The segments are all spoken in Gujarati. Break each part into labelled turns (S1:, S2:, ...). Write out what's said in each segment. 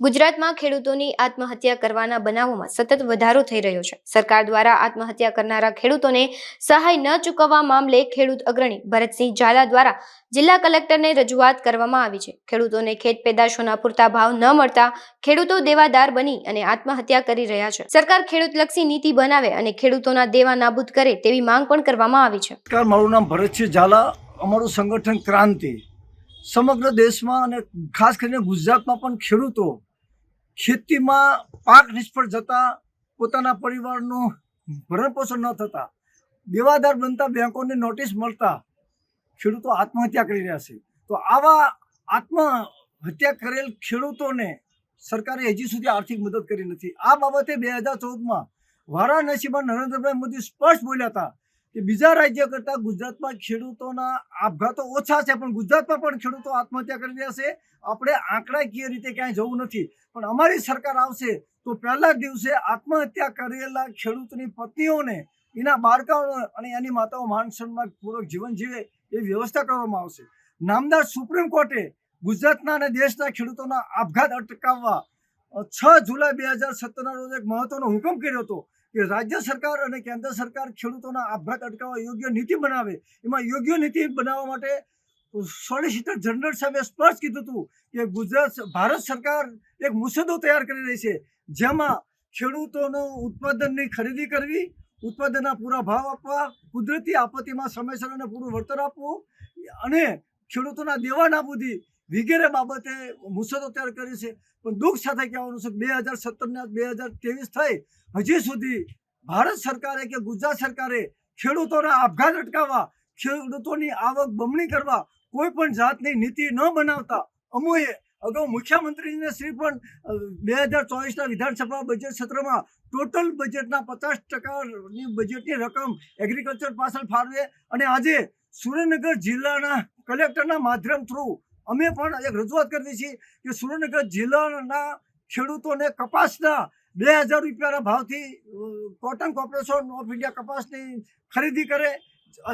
S1: ગુજરાતમાં ખેડૂતોની આત્મહત્યા કરવાના બનાવોમાં સતત વધારો થઈ રહ્યો છે. સરકાર દ્વારા આત્મહત્યા કરનારા ખેડૂતોને સહાય ન ચૂકવવા મામલે ખેડૂત અગ્રણી ભરતસિંહ ઝાલા દ્વારા જિલ્લા કલેક્ટરને રજૂઆત કરવામાં આવી છે. ખેડૂતોને ખેત પેદાશોના પૂરતા ભાવ ન મળતા ખેડૂતો દેવાદાર બની અને આત્મહત્યા કરી રહ્યા છે. સરકાર ખેડૂતલક્ષી નીતિ બનાવે અને ખેડૂતોના દેવા નાબૂદ કરે તેવી માંગ પણ કરવામાં આવી છે.
S2: મારું નામ ભરતસિંહ ઝાલા. અમારું સંગઠન ક્રાંતિ. સમગ્ર દેશમાં અને ખાસ કરીને ગુજરાતમાં પણ ખેડૂતો ખેતીમાં પાક નિષ્ફળ જતા પોતાના પરિવારનું ભરણપોષણ ન થતા દેવાદાર બનતા બેંકોને નોટિસ મળતા ખેડૂતો આત્મહત્યા કરી રહ્યા છે. તો આવા આત્મહત્યા કરેલ ખેડૂતોને સરકારે હજી સુધી આર્થિક મદદ કરી નથી. આ બાબતે બે હજાર ચૌદમાં વારાણસીમાં નરેન્દ્રભાઈ મોદી સ્પષ્ટ બોલ્યા હતા કે બીજા રાજ્ય કરતાં ગુજરાતમાં ખેડૂતોના આપઘાતો ઓછા છે, પણ ગુજરાતમાં પણ ખેડૂતો આત્મહત્યા કરી રહ્યા છે. આપણે આંકડાકીય રીતે ક્યાંય જવું નથી. પણ અમારી સરકાર આવશે તો પહેલા દિવસે આત્મહત્યા કરેલા ખેડૂતની પત્નીઓને એના બાળકાઓ અને એની માતાઓ માન પૂરક જીવન જીવે એ વ્યવસ્થા કરવામાં આવશે. નામદાર સુપ્રીમ કોર્ટે ગુજરાતના અને દેશના ખેડૂતોના આપઘાત અટકાવવા છ જુલાઈ બે હજાર સત્તરના રોજ એક મહત્વનો હુકમ કર્યો હતો કે રાજ્ય સરકાર અને કેન્દ્ર સરકાર ખેડૂતોના આભ્રત અટકાવવા યોગ્ય નીતિ બનાવે. એમાં યોગ્ય નીતિ બનાવવા માટે સોલિસિટર જનરલ સાહેબે સ્પષ્ટ કીધું હતું કે ગુજરાત ભારત સરકાર એક મુસદ્દો તૈયાર કરી રહી છે, જેમાં ખેડૂતોનું ઉત્પાદનની ખરીદી કરવી, ઉત્પાદનના પૂરા ભાવ આપવા, કુદરતી આપત્તિમાં સમયસર અને પૂરું વળતર આપવું અને ખેડૂતોના દેવા નાબૂદી વગેરે બાબતે મુસદ્દો તૈયાર કરી છે. પણ દુઃખ સાથે કહેવાનું છે બે હજાર સત્તરના બે હજાર ત્રેવીસ થઈ. હજી સુધી ભારત સરકારે કે ગુજરાત સરકારે ખેડૂતોને આપઘાત અટકાવવા, ખેડૂતોની આવક બમણી કરવા કોઈ પણ જાતની નીતિ ન બનાવતા અમોએ અગાઉ મુખ્યમંત્રીને શ્રી પણ બે હજાર ચોવીસના વિધાનસભા બજેટ સત્રમાં ટોટલ બજેટના પચાસ ટકાની બજેટની રકમ એગ્રીકલ્ચર પાછળ ફાળવે. અને આજે સુરેન્દ્રનગર જિલ્લાના કલેક્ટરના માધ્યમ થ્રુ અમે પણ એક રજૂઆત કરીએ છીએ કે સુરેન્દ્રનગર જિલ્લાના ખેડૂતોને કપાસના બે હજાર રૂપિયાના ભાવથી કોટન કોર્પોરેશન ઓફ ઇન્ડિયા કપાસની ખરીદી કરે.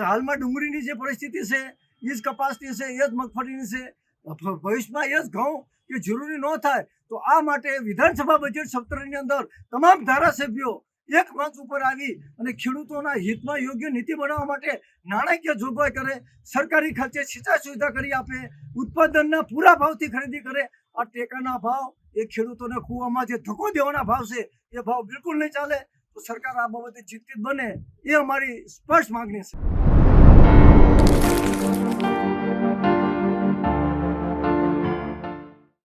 S2: હાલમાં ડુંગળીની જે પરિસ્થિતિ છે, એ જ કપાસની છે, એ જ મગફળીની છે. ભવિષ્યમાં એ જ ઘઉં કે જરૂરી ન થાય તો આ માટે વિધાનસભા બજેટ સત્રની અંદર તમામ ધારાસભ્યો એક મંચ ઉપર આવી અને ખેડૂતોના હિતમાં યોગ્ય નીતિ બનાવવા માટે નાણાકીય જોગવાઈ કરે, સરકારી ખર્ચે સિંચાઈ સુવિધા કરી આપે, ઉત્પાદનના પૂરા ભાવથી ખરીદી કરે, આ ટેકાના ભાવ, એ ખેડૂતોને કૂવામાં જે ધક્કો દેવાના ભાવ છે, એ ભાવ બિલકુલ નહીં ચાલે. તો સરકાર આ બાબતે ચિંતિત બને, એ અમારી સ્પષ્ટ માગણી છે.